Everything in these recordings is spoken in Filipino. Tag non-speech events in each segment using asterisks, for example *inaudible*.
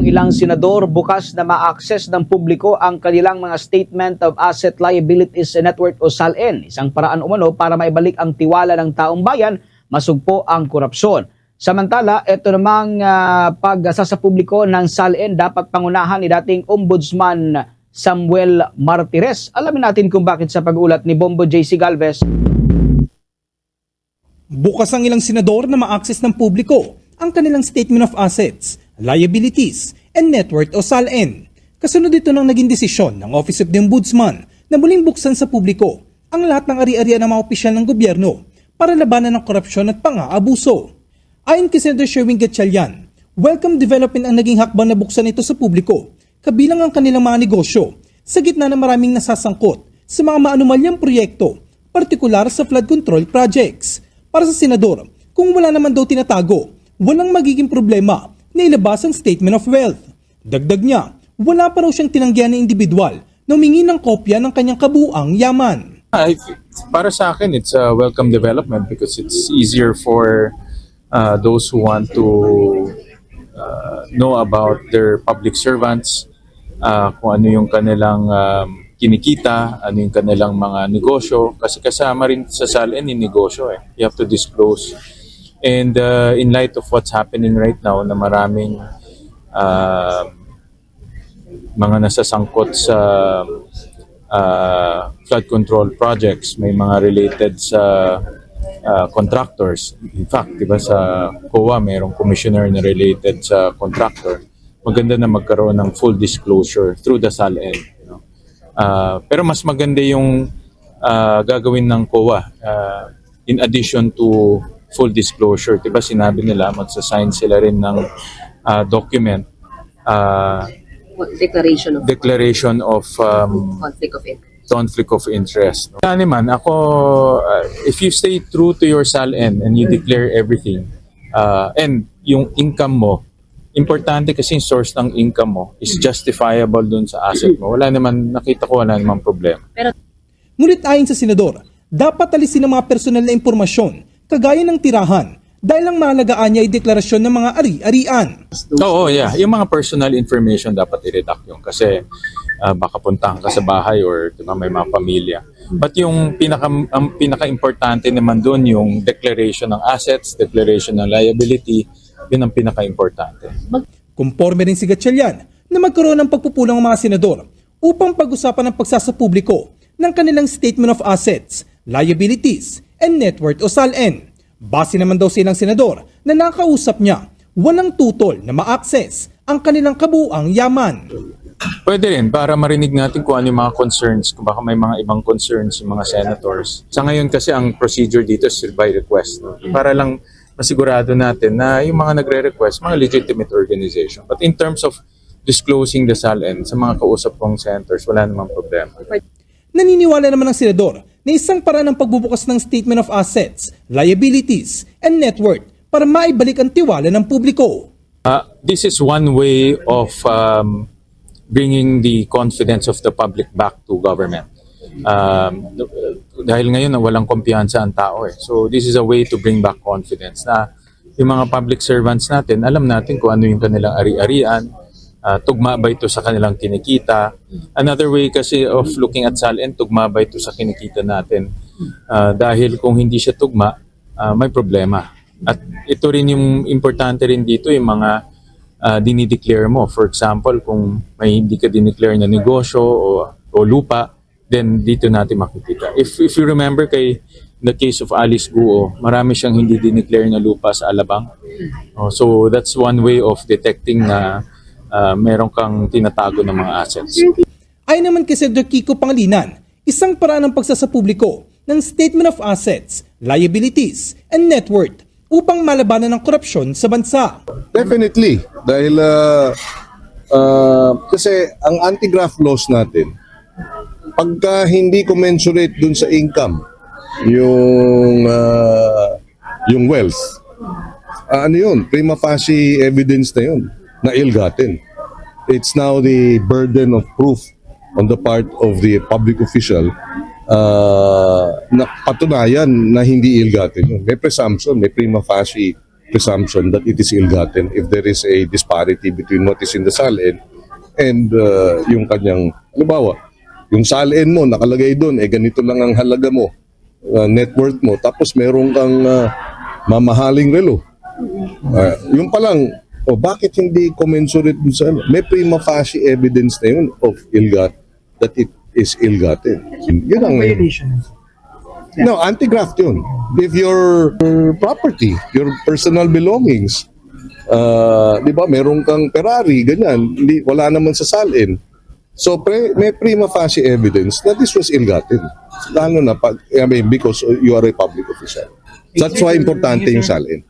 yung ilang senador bukas na ma-access ng publiko ang kanilang mga Statement of Asset Liabilities and Net Worth o SALN, isang paraan umano para maibalik ang tiwala ng taong bayan, masugpo ang korupsyon. Samantala, ito namang uh, pagsasa sa publiko ng SALN dapat pangunahan ni dating Ombudsman Samuel Martires. Alamin natin kung bakit sa pag-ulat ni Bombo JC Galvez. Bukas ang ilang senador na ma-access ng publiko ang kanilang Statement of Assets, Liabilities, and Net Worth o SALN. Kasunod ito ng naging desisyon ng Office of the Ombudsman na muling buksan sa publiko ang lahat ng ari-arian ng mga opisyal ng gobyerno para labanan ng korupsyon at pang-aabuso. Ayon kay Senator Sherwin Gatchalian, welcome development ang naging hakbang na buksan ito sa publiko, kabilang ang kanilang mga negosyo, sa gitna ng maraming nasasangkot sa mga maanumalyang proyekto, partikular sa flood control projects. Para sa senador, kung wala naman daw tinatago, walang magiging problema na ilabas ang Statement of Wealth. Dagdag niya, wala pa raw siyang tinanggihan na individual na humingi ng kopya ng kanyang kabuang yaman. I, para sa akin, it's a welcome development because it's easier for uh, those who want to uh, know about their public servants, uh, kung ano yung kanilang um, kinikita, ano yung kanilang mga negosyo. Kasi kasama rin sa SALN yung negosyo eh. You have to disclose. And uh, in light of what's happening right now na maraming uh, mga nasasangkot sa uh, flood control projects, may mga related sa uh, contractors. In fact, di ba sa COA mayroong commissioner na related sa contractor. Maganda na magkaroon ng full disclosure through the SALN. You know? Uh, pero mas maganda yung uh, gagawin ng COA uh, in addition to full disclosure. Di ba sinabi nila magsasign sila rin ng uh, document uh, declaration of declaration of um, conflict of interest. conflict of interest. No? Kaya naman, ako, uh, if you stay true to your SALN and you declare everything, uh, and yung income mo, importante kasi yung source ng income mo is justifiable dun sa asset mo. Wala naman, nakita ko wala naman problema. Pero Ngunit ayon sa senador, dapat alisin ang mga personal na impormasyon, kagaya ng tirahan, dahil ang mahalagaan niya ay deklarasyon ng mga ari-arian. Oo, yeah. Yung mga personal information dapat i-redact yung kasi uh, baka puntahan ka sa bahay or di ba, may mga pamilya. But yung pinaka ang pinaka-importante naman doon yung declaration ng assets, declaration ng liability, yun ang pinaka-importante. Kumporme rin si Gatchalian na magkaroon ng pagpupulang ang mga senador upang pag-usapan ang pagsasapubliko ng kanilang Statement of Assets, Liabilities, and Net Worth o SALN. Base naman daw silang senador na nakausap niya, walang tutol na ma-access ang kanilang kabuang yaman. Pwede rin para marinig natin kung ano yung mga concerns, kung baka may mga ibang concerns yung mga senators. Sa ngayon kasi ang procedure dito is by request. Para lang masigurado natin na yung mga nagre-request, mga legitimate organization. But in terms of disclosing the SALN sa mga kausap kong senators, wala namang problema. Naniniwala naman ang senador na isang paraan ng pagbubukas ng Statement of Assets, Liabilities, and Net Worth para maibalik ang tiwala ng publiko. Uh, this is one way of um, bringing the confidence of the public back to government. Um, dahil ngayon walang kumpiyansa ang tao eh. So this is a way to bring back confidence na yung mga public servants natin, alam natin kung ano yung kanilang ari-arian, uh, tugma ba ito sa kanilang kinikita. Another way kasi of looking at SALN, tugma ba ito sa kinikita natin. Uh, dahil kung hindi siya tugma, uh, may problema. At ito rin yung importante rin dito, yung mga uh, dinideclare mo. For example, kung may hindi ka dineclare na negosyo o, o lupa, then dito natin makikita. If, if you remember kay the case of Alice Guo, marami siyang hindi dineclare na lupa sa Alabang. Oh, so that's one way of detecting na uh, meron kang tinatago ng mga assets. Ay naman kay Senator Kiko Pangilinan, isang paraan ng pagsasapubliko ng Statement of Assets, Liabilities, and Net Worth upang malabanan ng korupsyon sa bansa. Definitely. Dahil uh, uh, kasi ang anti-graft laws natin, pagka hindi commensurate dun sa income, yung uh, yung wealth, uh, ano yun, prima facie evidence na yun, na ill-gotten. It's now the burden of proof on the part of the public official uh, na patunayan na hindi ill-gotten yun. May presumption, may prima facie presumption that it is ill-gotten if there is a disparity between what is in the SALN and uh, yung kanyang, halimbawa, yung SALN mo, nakalagay doon, eh ganito lang ang halaga mo, uh, net worth mo, tapos meron kang uh, mamahaling relo. Uh, yung pa oh, bakit hindi commensurate dun sa ano? May prima facie evidence na yun of ill-got, that it is ill-gotten. Yun ang No, anti-graft yun. If your property, your personal belongings, uh, di ba, meron kang Ferrari, ganyan, hindi, wala naman sa salin. So, pre, may prima facie evidence that this was ill-gotten. Lalo na, pag, I mean, because you are a public official. That's why importante yung salin.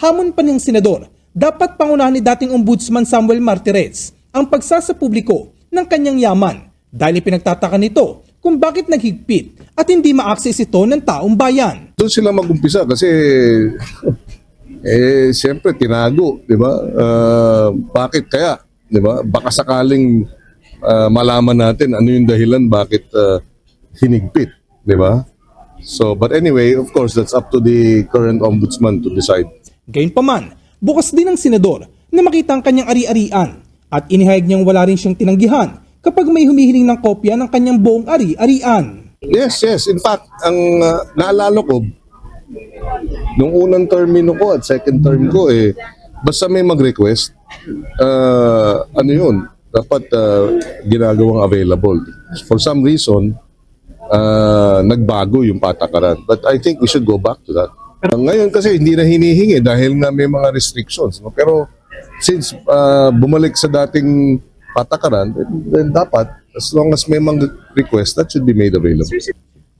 Hamon pa ng senador, dapat pangunahan ni dating ombudsman Samuel Martirez ang pagsasapubliko ng kanyang yaman dahil pinagtataka nito kung bakit naghigpit at hindi ma-access ito ng taong bayan. Doon sila mag-umpisa kasi *laughs* eh siyempre tinago, 'di ba? Ah, bakit kaya, 'di ba? Baka sakaling ah, malaman natin ano yung dahilan bakit ah, hinigpit, 'di ba? So, but anyway, of course, that's up to the current ombudsman to decide. Gayunpaman, bukas din ng senador na makita ang kanyang ari-arian at inihayag niyang wala rin siyang tinanggihan kapag may humihiling ng kopya ng kanyang buong ari-arian. Yes, yes. In fact, ang uh, naalala ko, nung unang termino ko at second term ko, eh, basta may mag-request, uh, ano yun, dapat uh, ginagawang available. For some reason, uh, nagbago yung patakaran. But I think we should go back to that. Ngayon kasi hindi na hinihingi dahil nga may mga restrictions. No? Pero since uh, bumalik sa dating patakaran, then, then dapat, as long as may mga request, that should be made available.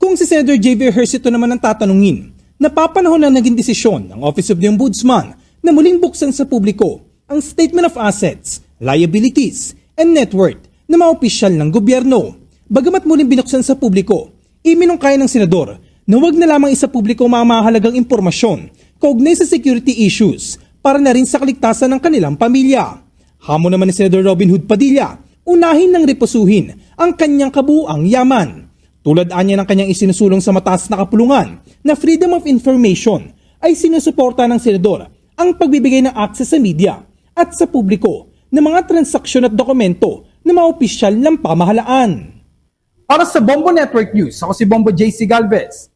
Kung si Senator J.V. Ejercito naman ang tatanungin, napapanahon na naging desisyon ng Office of the Ombudsman na muling buksan sa publiko ang Statement of Assets, Liabilities, and Net Worth ng mga opisyal ng gobyerno. Bagamat muling binuksan sa publiko, iminungkaya ng senador na huwag na lamang isa publiko mga mahalagang impormasyon kaugnay sa security issues para na rin sa kaligtasan ng kanilang pamilya. Hamon naman ni Senator Robin Hood Padilla, unahin ng reposuhin ang kanyang kabuang yaman. Tulad anya ng kanyang isinusulong sa mataas na kapulungan na freedom of information ay sinusuporta ng senador ang pagbibigay ng access sa media at sa publiko ng mga transaksyon at dokumento ng mga opisyal ng pamahalaan. Para sa Bombo Network News, ako si Bombo JC Galvez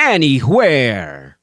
anywhere.